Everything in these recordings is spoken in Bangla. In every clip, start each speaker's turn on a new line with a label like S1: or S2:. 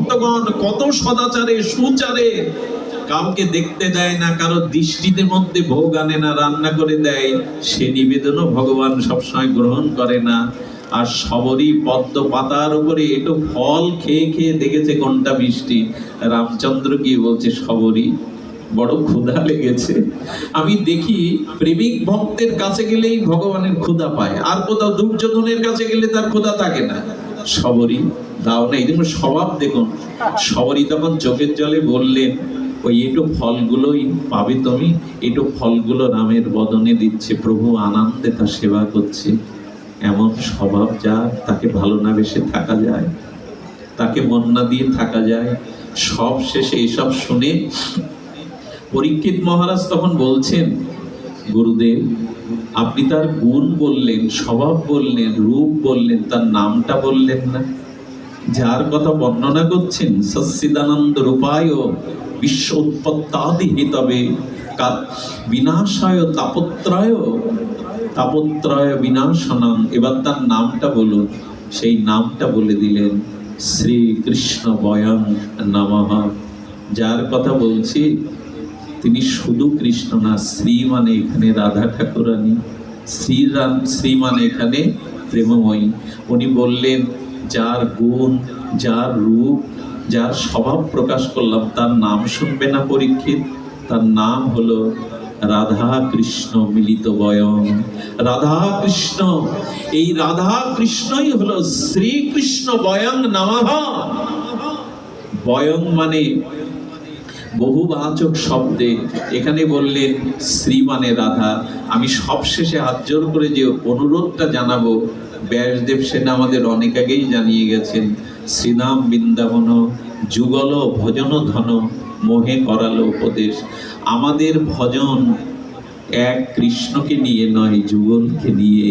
S1: ভক্তগণ, কত সদাচারে, সুচারে। কাউকে দেখতে দেয় না, কারও দৃষ্টিতে মধ্যে ভোগ আনে না, রান্না করে দেয়। সে নিবেদনও ভগবান সবসময় গ্রহণ করে না। আর সবরই পদ্ম পাতার উপরে একটু ফল খেয়ে খেয়ে দেখেছে কোনটা মিষ্টি। রামচন্দ্র কি বলছে, সবরই। বড় ক্ষুধা লেগেছে। আমি দেখি প্রেমিক ভক্তের কাছে গেলেই ভগবানের ক্ষুধা পায়। আর কোথাও দুর্যোধনের কাছে গেলে তার ক্ষুধা থাকে না। সবরই দাও না, এই জন্য স্বভাব দেখুন। সবরই তখন চোখের জলে বললেন, ওই একটু ফলগুলোই পাবে তুমি একটু ফলগুলো রামের বদনে দিচ্ছে, প্রভু আনন্দে তার সেবা করছে। এমন স্বভাব যা তাকে ভালো না বেশে থাকা যায়, তাকে মন না দিয়ে থাকা যায়। সব শেষে এসব শুনে পরীক্ষিত মহারাজ তখন বলছেন, গুরুদেব আপনি তার গুণ বললেন, স্বভাব বললেন, রূপ বললেন, তার নামটা বললেন না। যার কথা বর্ণনা করছেন, সচ্চিদানন্দ রূপায় বিশ্ব উৎপত্তাদি হিতবে বিনাশায় তাপত্রয় তাপত্রয় বিনাশনাম। এবার তার নামটা বলুন। সেই নামটা বলে দিলেন শ্রীকৃষ্ণ বয়ং নমঃ। যার কথা বলছি তিনি শুধু কৃষ্ণ না, শ্রী মানে এখানে রাধা ঠাকুরানী শ্রীরাম শ্রী মানে এখানে প্রেমময়ী। উনি বললেন, যার গুণ, যার রূপ, যার স্বভাব প্রকাশ করলাম, তার নাম শুনবে না পরীক্ষিত। তার নাম হলো রাধা কৃষ্ণ মিলিত বয়ং রাধা কৃষ্ণ, এই রাধা কৃষ্ণই হলো শ্রীকৃষ্ণ বয়ং নামাহ। বয়ং মানে বহুবাচক শব্দে এখানে বললেন শ্রী মানে রাধা, আমি সবশেষে হাত জোর করে যে অনুরোধটা জানাব, ব্যাসদেব সেনা আমাদের অনেক আগেই জানিয়ে গেছেন। শ্রীনাম বৃন্দাবন, যুগল ভজন ধন, মোহে করালো উপদেশ। আমাদের ভজন এক কৃষ্ণকে নিয়ে নয়, যুগলকে নিয়ে।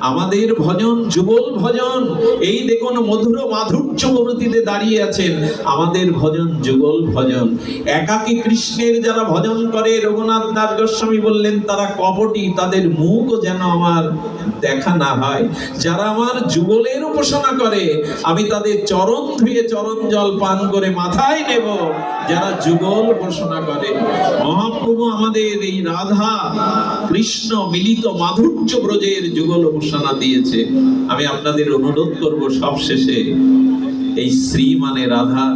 S1: আমাদের ভজন, যুগল ভজন। এই দেখুন মধুর মাধুর্য মূর্তিতে দাঁড়িয়ে আছেন আমাদের ভজন, যুগল ভজন। একাকী কৃষ্ণের যারা ভজন করে, রঘুনাথ দাস গোস্বামী বললেন, তারা কপটি, তাদের মুখও যেন আমার দেখা না হয়। যারা আমার যুগলের উপাসনা করে, আমি তাদের চরণ ধুয়ে চরণ জল পান করে মাথায় নেব। যারা যুগল উপাসনা করে আমাদের এই রাধা কৃষ্ণ মিলিত মাধুর্য ব্রজের যুগল উপাসনা দিয়েছে। আমি আপনাদের অনুরোধ করব সবশেষে এই শ্রী মানে রাধা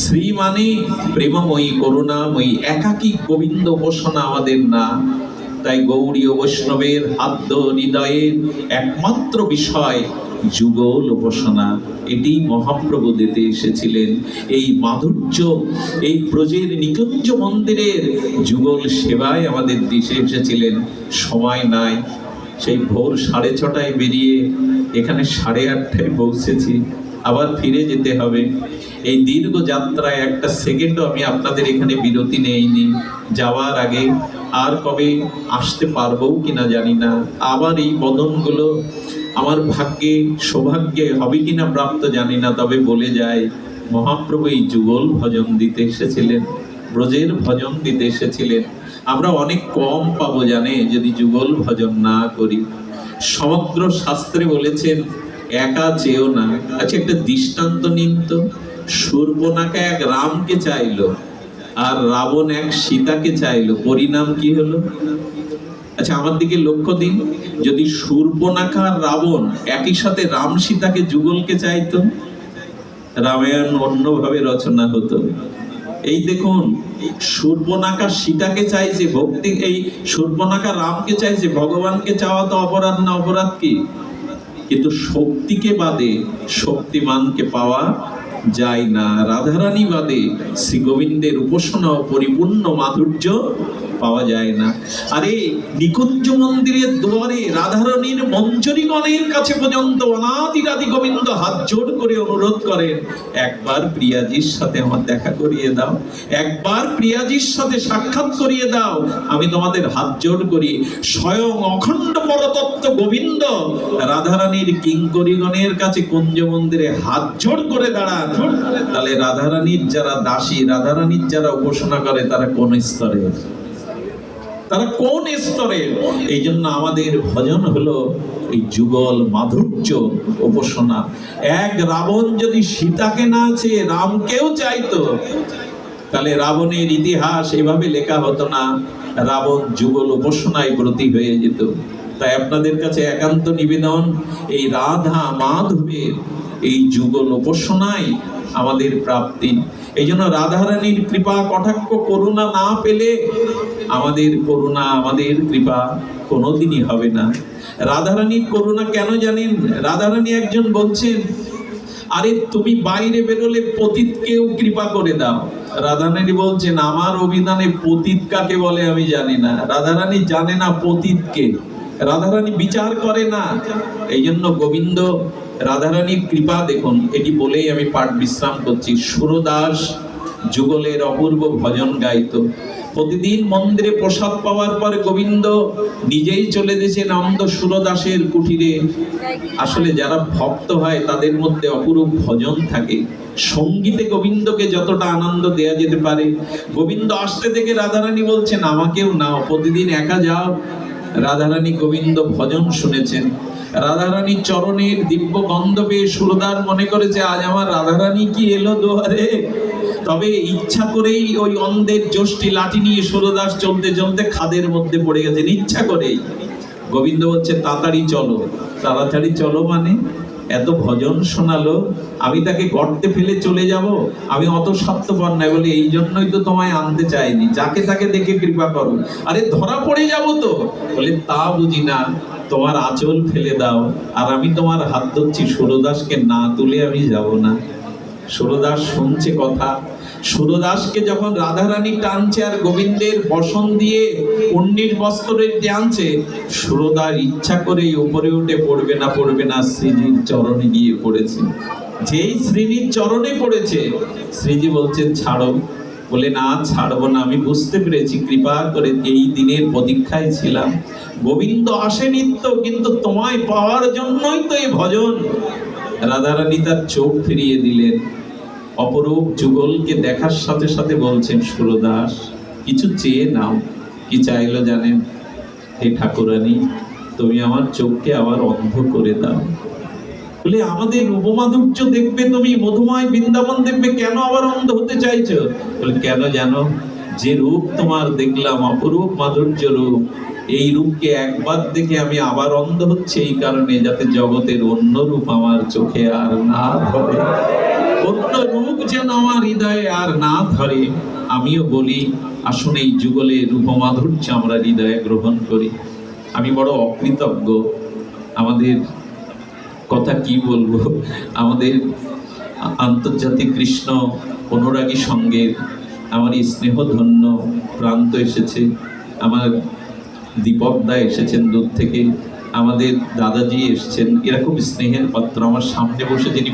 S1: শ্রী মানে প্রেমময়ী করুণাময়ী একাকী গোবিন্দ উপাসনা আমাদের না। তাই গৌরী বৈষ্ণবের হাদ্য হৃদয়ের একমাত্র বিষয় যুগল উপাসনা, এটি মহাপ্রভু দিতে এসেছিলেন। এই মাধুর্য, এই প্রজের নিকুঞ্জ মন্দিরের যুগল সেবায় আমাদের দেশে এসেছিলেন। সময় নাই, সেই ভোর সাড়ে ছটায় বেরিয়ে এখানে সাড়ে আটটায় পৌঁছেছি। আবার ফিরে যেতে হবে। এই দীর্ঘ যাত্রায় একটা সেকেন্ডও আমি আপনাদের এখানে বিরতি নেইনি। যাওয়ার আগে আর কবে আসতে পারব কিনা জানি না। আবার এই বদনগুলো আমার ভাগ্যে, সৌভাগ্যে হবে কিনা প্রাপ্ত জানি না, তবে বলে যায়, মহাপ্রভু এই যুগল ভজন দিতে এসেছিলেন, ব্রজের ভজন দিতে এসেছিলেন। আমরা অনেক কম পাবো জানে যদি যুগল ভজন না করি। সমগ্র শাস্ত্রে বলেছেন, একা চেয়েও না। আচ্ছা একটা দৃষ্টান্ত নিন তো। সূর্পনাখা এক রামকে চাইলো, আর রাবণ এক সীতাকে চাইলো। পরিণাম কি হলো? আচ্ছা আমার দিকে লক্ষ্য দিন। যদি সূর্পনাখা রাবণ একই সাথে রাম সীতাকে যুগলকে চাইতো, রামায়ণ অন্যভাবে রচনা হতো। এই দেখুন সূর্পনাখা সীতাকে চাইছে ভক্তি, এই সূর্পনাখা রামকে চাইছে ভগবানকে চাওয়া তো অপরাধ না, অপরাধ কি? কিন্তু শক্তিকে বাদে শক্তিমানকে পাওয়া যায় না। রাধারানী বাদে শ্রী গোবিন্দের উপাসনা পরিপূর্ণ মাধুর্য পাওয়া যায় না। আরে, নিকুঞ্জ মন্দিরের দুয়ারে রাধারানীর মঞ্জরীগণের কাছে পর্যন্ত অনাদিরাদি গোবিন্দ হাত জোড় করে অনুরোধ করেন, একবার প্রিয়াজির সাথে আমার দেখা করিয়ে দাও। একবার প্রিয়াজির সাথে সাক্ষাৎ করিয়ে দাও। আমি তোমাদের হাত জোড় করি। স্বয়ং অখণ্ড পরতত্ত্ব গোবিন্দ রাধারানীর কিঙ্করিগণের কাছে কুঞ্জ মন্দিরে হাত জোড় করে দাঁড়ান। তাহলে রাধারানীর যারা দাসী, রাধারানীর যারা উপাসনা করে, তারা কোন স্তরে? তারা কোন স্তরের এই জন্য আমাদের ভজন হলো এই যুগল মাধুর্য উপাসনা। এক রাবণ যদি সীতাকে না চেয়ে রামকেও চাইতো, তাহলে রাবণের ইতিহাস এভাবে লেখা হতো না, রাবণ যুগল উপাসনায় ব্রতী হয়ে যেত। তাই আপনাদের কাছে একান্ত নিবেদন, এই রাধা মাধবের এই যুগল উপাসনায় আমাদের প্রাপ্তি। এই জন্য রাধারানীর কৃপা, কটাক্ষ, করুণা না পেলে আমাদের করুণা, আমাদের কৃপা কোনোদিনই হবে না। রাধারানীর করুণা কেন জানেন? রাধারানী একজন বলছেন, আরে তুমি বাইরে বেরোলে পতিতকেও কৃপা করে দাও। রাধারানী বলছেন, আমার অভিধানে পতিত কাকে বলে আমি জানি না। রাধারানী জানে না পতিতকে। রাধারানী বিচার করে না। এই জন্য গোবিন্দ রাধারানীর কৃপা দেখুন, এটি বলেই আমি পাঠ বিশ্রাম করছি। সুরদাস যুগলের অপূর্ব ভজন গাইত। প্রতিদিন মন্দিরে প্রসাদ পাওয়ার পর গোবিন্দ নিজেই চলে গেছেন নন্দ সুরদাসের কুঠিরে আসলে যারা ভক্ত হয়, তাদের মধ্যে অপরূপ ভজন থাকে। সঙ্গীতে গোবিন্দকে যতটা আনন্দ দেয়া যেতে পারে। গোবিন্দ আসতে থেকে রাধারানী বলছেন, আমাকেও নাও, প্রতিদিন একা যাও। রাধারানী গোবিন্দ ভজন শুনেছেন। রাধারানী চরণের দিব্য গন্ধ পেয়ে সুরদার মনে করেছে আজ আমার রাধারানী কি এলো দুয়ারে? তবে ইচ্ছা করেই ওই অন্ধের যষ্টি লাঠি নিয়ে সুরদাস চলতে চলতে খাদের মধ্যে পড়ে গেছেন। ইচ্ছা করেই। গোবিন্দ বলছে, তাড়াতাড়ি চলো। তাড়াতাড়ি চলো মানে? এত ভজন শোনালো। আমি তাকে গর্তে ফেলে চলে যাব। আমি অত স্বার্থপর নাই বলে, এই জন্যই তো তোমায় আনতে চাইনি। যাকে তাকে দেখে কৃপা করো। আরে ধরা পড়ে যাব তো? বলে, তা বুঝি না। তোমার আঁচল ফেলে দাও, আর আমি তোমার হাত ধরছি। সুরদাসকে না তুলে আমি যাব না। সুরদাস শুনছে কথা। সুরদাসকে যখন রাধারানী টানছে আর গোবিন্দের বসন দিয়ে উন্নির বস্ত্রের টানছে সুরদার ইচ্ছা করেই উপরে উঠে পড়বে না পড়বে না শ্রীজির চরণে গিয়ে পড়েছে। যেই শ্রীজির চরণে পড়েছে শ্রীজি বলছেন ছাড়ো বলে না ছাড়বো না। আমি বুঝতে পেরেছি, কৃপা করে এই দিনের প্রতীক্ষায় ছিলাম। গোবিন্দ আসে নিত্য, কিন্তু তোমায় পাওয়ার জন্যই তো এই ভজন। রাধারানী তার চোখ ফিরিয়ে দিলেন। অপরূপ যুগলকে দেখার সাথে সাথে বলছেন, সুরদাস, কিছু চেয়ে নাও। কি চাইলো জানেন? হে ঠাকুরানী, তুমি আমার চোখকে আবার অন্ধ করে দাও। বলে, আমাদের উপমাধুর্য দেখবে তুমি, মধুময় বৃন্দাবন দেখবে, কেন আবার অন্ধ হতে চাইছো? বলে, কেন জানো? যে রূপ তোমার দেখলাম অপরূপ মাধুর্য রূপ। এই রূপকে একবার দেখে আমি আবার অন্ধ হচ্ছে, এই কারণে যাতে জগতের অন্য রূপ আমার চোখে আর না ধরে। অন্য রূপ যেন আমার হৃদয়ে আর না ধরে। আমিও বলি, আসুন এই যুগলে রূপমাধুর্য আমরা হৃদয়ে গ্রহণ করি। আমি বড় অকৃতজ্ঞ। আমাদের কথা কি বলব? আমাদের আন্তর্জাতিক কৃষ্ণ অনুরাগী সঙ্গে আমার স্নেহধন্য প্রান্ত এসেছে। আমার দীপক দা এসেছেন দূর থেকে। আমাদের দাদাজি এসছেন। এরকম স্নেহের পাত্র। আমার সামনে বসে যিনি